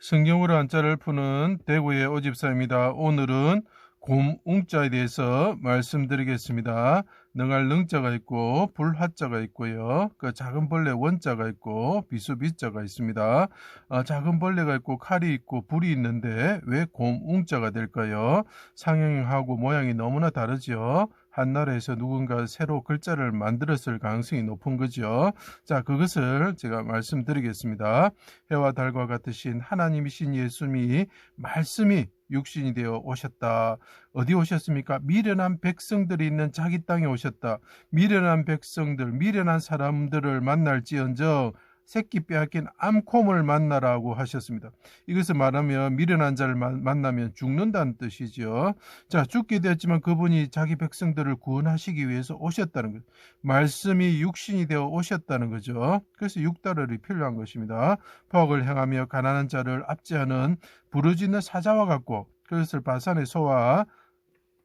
성경으로 한자를 푸는 대구의 오집사입니다. 오늘은 곰웅자에 대해서 말씀드리겠습니다. 능할 능자가 있고 불화자가 있고요. 그 작은 벌레 원자가 있고 비수비자가 있습니다. 어, 작은 벌레가 있고 칼이 있고 불이 있는데 왜 곰웅자가 될까요? 상형하고 모양이 너무나 다르죠. 한 나라에서 누군가 새로 글자를 만들었을 가능성이 높은 거죠. 자, 그것을 제가 말씀드리겠습니다. 해와 달과 같으신 하나님이신 예수님이 말씀이 육신이 되어 오셨다. 어디 오셨습니까? 미련한 백성들이 있는 자기 땅에 오셨다. 미련한 백성들, 미련한 사람들을 만날지언정 새끼 빼앗긴 암콤을 만나라고 하셨습니다. 이것을 말하면 미련한 자를 만나면 죽는다는 뜻이죠. 자, 죽게 되었지만 그분이 자기 백성들을 구원하시기 위해서 오셨다는 것. 말씀이 육신이 되어 오셨다는 거죠. 그래서 육달을이 필요한 것입니다. 퍽을 행하며 가난한 자를 압제하는 부르짖는 사자와 같고 그것을 바산의 소와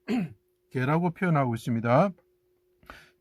개라고 표현하고 있습니다.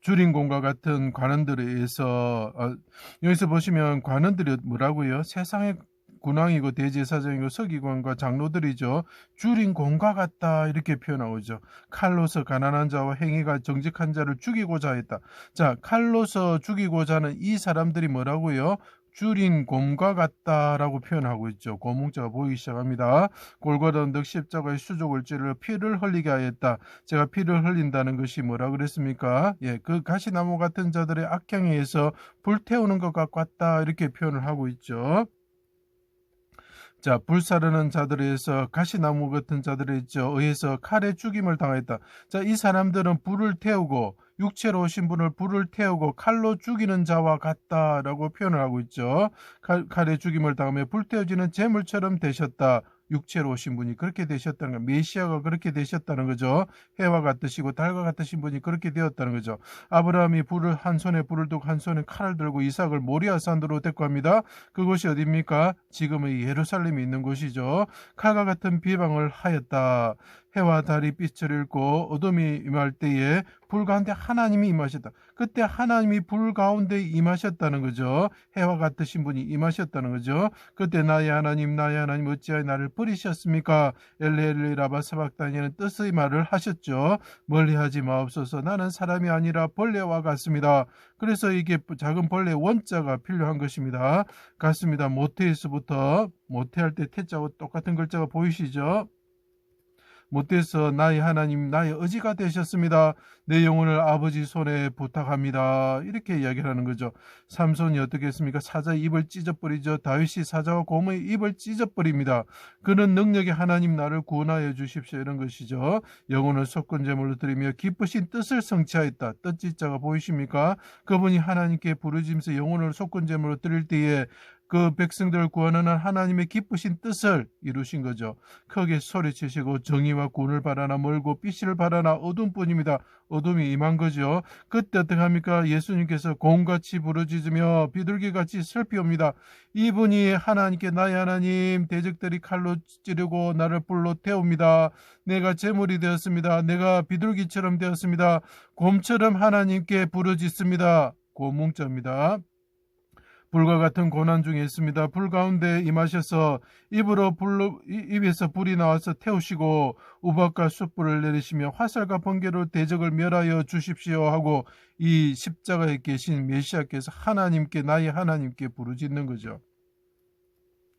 주린공과 같은 관원들에 의해서 어, 여기서 보시면 관원들이 뭐라고요? 세상의 군왕이고 대제사장이고 서기관과 장로들이죠. 주린공과 같다 이렇게 표현하고죠. 칼로서 가난한 자와 행위가 정직한 자를 죽이고자 했다. 자, 칼로서 죽이고자 하는 이 사람들이 뭐라고요? 줄인 곰과 같다라고 표현하고 있죠. 고문자가 보이기 시작합니다. 골고루 언덕 십자가의 수족을 찌르 피를 흘리게 하였다. 제가 피를 흘린다는 것이 뭐라 그랬습니까? 예, 그 가시나무 같은 자들의 악행에 의해서 불태우는 것과 같다 이렇게 표현을 하고 있죠. 자, 불사르는 자들에 의해서 가시나무 같은 자들에 의해서 칼에 죽임을 당했다. 자, 이 사람들은 불을 태우고 육체로 오신 분을 불을 태우고 칼로 죽이는 자와 같다라고 표현을 하고 있죠. 칼, 칼에 죽임을 당하며 불태워지는 재물처럼 되셨다. 육체로 오신 분이 그렇게 되셨다는 거 메시아가 그렇게 되셨다는 거죠. 해와 같으시고 달과 같으신 분이 그렇게 되었다는 거죠. 아브라함이 불을 한 손에 불을 두고 한 손에 칼을 들고 이삭을 모리아 산으로 데리고 갑니다. 그곳이 어디입니까? 지금의 예루살렘이 있는 곳이죠. 칼과 같은 비방을 하였다. 해와 달이 빛을 잃고 어둠이 임할 때에 불 가운데 하나님이 임하셨다. 그때 하나님이 불 가운데 임하셨다는 거죠. 해와 같으신 분이 임하셨다는 거죠. 그때 나의 하나님 나의 하나님 어찌하여 나를 버리셨습니까? 엘레엘리 라바 사박다니는 뜻의 말을 하셨죠. 멀리하지 마옵소서 나는 사람이 아니라 벌레와 같습니다. 그래서 이게 작은 벌레 원자가 필요한 것입니다. 같습니다. 모태에서부터 모태할 때 태자와 똑같은 글자가 보이시죠? 못돼서 나의 하나님 나의 의지가 되셨습니다. 내 영혼을 아버지 손에 부탁합니다. 이렇게 이야기를 하는 거죠. 삼손이 어떻게 했습니까? 사자의 입을 찢어버리죠. 다윗이 사자와 곰의 입을 찢어버립니다. 그는 능력이 하나님 나를 구원하여 주십시오. 이런 것이죠. 영혼을 속건 제물로 드리며 기쁘신 뜻을 성취하였다. 뜻지자가 보이십니까? 그분이 하나님께 부르짖으면서 영혼을 속건 제물로 드릴 때에 그 백성들을 구원하는 하나님의 기쁘신 뜻을 이루신 거죠. 크게 소리치시고 정의와 구원을 바라나 멀고 빛을 바라나 어둠뿐입니다. 어둠이 임한 거죠. 그때 어떻게 합니까? 예수님께서 공같이 부르짖으며 비둘기같이 슬피옵니다. 이분이 하나님께 나의 하나님 대적들이 칼로 찌르고 나를 불로 태웁니다. 내가 재물이 되었습니다. 내가 비둘기처럼 되었습니다. 곰처럼 하나님께 부르짖습니다. 고뭉자입니다. 불과 같은 고난 중에 있습니다. 불 가운데 임하셔서 입으로 불로, 입에서 불이 나와서 태우시고 우박과 숯불을 내리시며 화살과 번개로 대적을 멸하여 주십시오 하고 이 십자가에 계신 메시아께서 하나님께 나의 하나님께 부르짖는 거죠.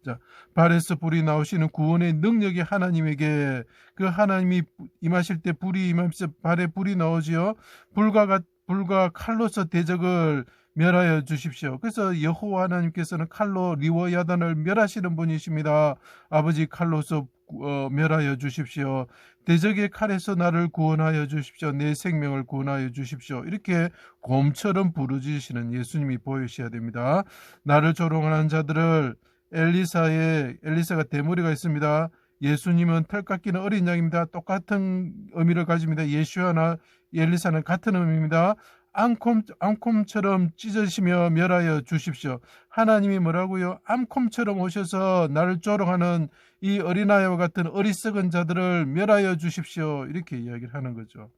자, 발에서 불이 나오시는 구원의 능력이 하나님에게 그 하나님이 임하실 때 불이 임하면서 발에 불이 나오지요. 불과 불과 칼로서 대적을 멸하여 주십시오. 그래서 여호와 하나님께서는 칼로 리워 야단을 멸하시는 분이십니다. 아버지 칼로서 어, 멸하여 주십시오. 대적의 칼에서 나를 구원하여 주십시오. 내 생명을 구원하여 주십시오. 이렇게 곰처럼 부르짖으시는 예수님이 보이셔야 됩니다. 나를 조롱하는 자들을 엘리사의 엘리사가 대머리가 있습니다. 예수님은 털 깎이는 어린 양입니다. 똑같은 의미를 가집니다. 예수와나 엘리사는 같은 의미입니다. 암콤, 암콤처럼 찢으시며 멸하여 주십시오. 하나님이 뭐라고요? 암콤처럼 오셔서 나를 조롱하는 이 어린아이와 같은 어리석은 자들을 멸하여 주십시오. 이렇게 이야기를 하는 거죠.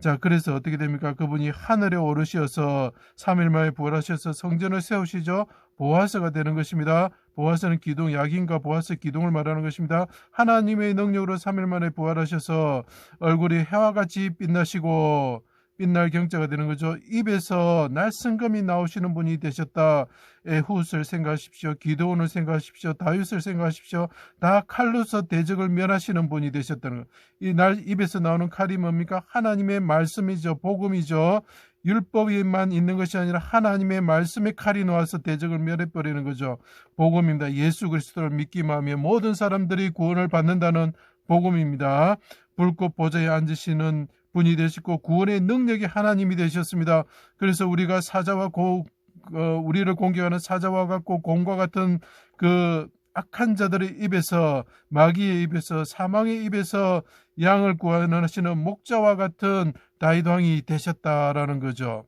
자, 그래서 어떻게 됩니까? 그분이 하늘에 오르셔서 3일 만에 부활하셔서 성전을 세우시죠? 보화서가 되는 것입니다. 보아스는 기둥, 야긴과 보아스 기둥을 말하는 것입니다. 하나님의 능력으로 3일 만에 부활하셔서 얼굴이 해와 같이 빛나시고 빛날 경자가 되는 거죠. 입에서 날성금이 나오시는 분이 되셨다. 에훗을 생각하십시오. 기도원을 생각하십시오. 다윗을 생각하십시오. 다 칼로서 대적을 멸하시는 분이 되셨다는 거. 이날 입에서 나오는 칼이 뭡니까? 하나님의 말씀이죠. 복음이죠. 율법에만 있는 것이 아니라 하나님의 말씀의 칼이 나와서 대적을 멸해버리는 거죠. 복음입니다. 예수 그리스도를 믿기만 하면 모든 사람들이 구원을 받는다는 복음입니다. 불꽃 보좌에 앉으시는 분이 되시고 구원의 능력이 하나님이 되셨습니다. 그래서 우리가 사자와 고, 어, 우리를 공격하는 사자와 같고 곰과 같은 그 악한 자들의 입에서 마귀의 입에서 사망의 입에서 양을 구원하시는 목자와 같은 다이왕이 되셨다라는 거죠.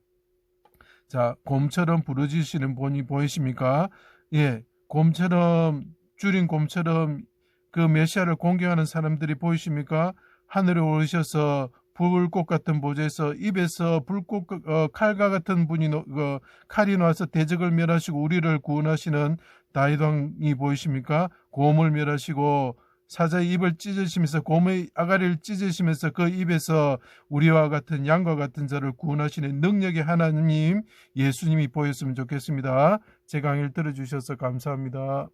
자, 곰처럼 부르짖으시는 분이 보이십니까? 예, 곰처럼 줄인 곰처럼 그 메시아를 공경하는 사람들이 보이십니까? 하늘에 오르셔서 불꽃 같은 보좌에서 입에서 불꽃 어, 칼과 같은 분이 노- 어, 칼이 나와서 대적을 멸하시고 우리를 구원하시는 다이왕이 보이십니까? 곰을 멸하시고 사자의 입을 찢으시면서 곰의 아가리를 찢으시면서 그 입에서 우리와 같은 양과 같은 자를 구원하시는 능력의 하나님 예수님이 보였으면 좋겠습니다. 제 강의를 들어주셔서 감사합니다.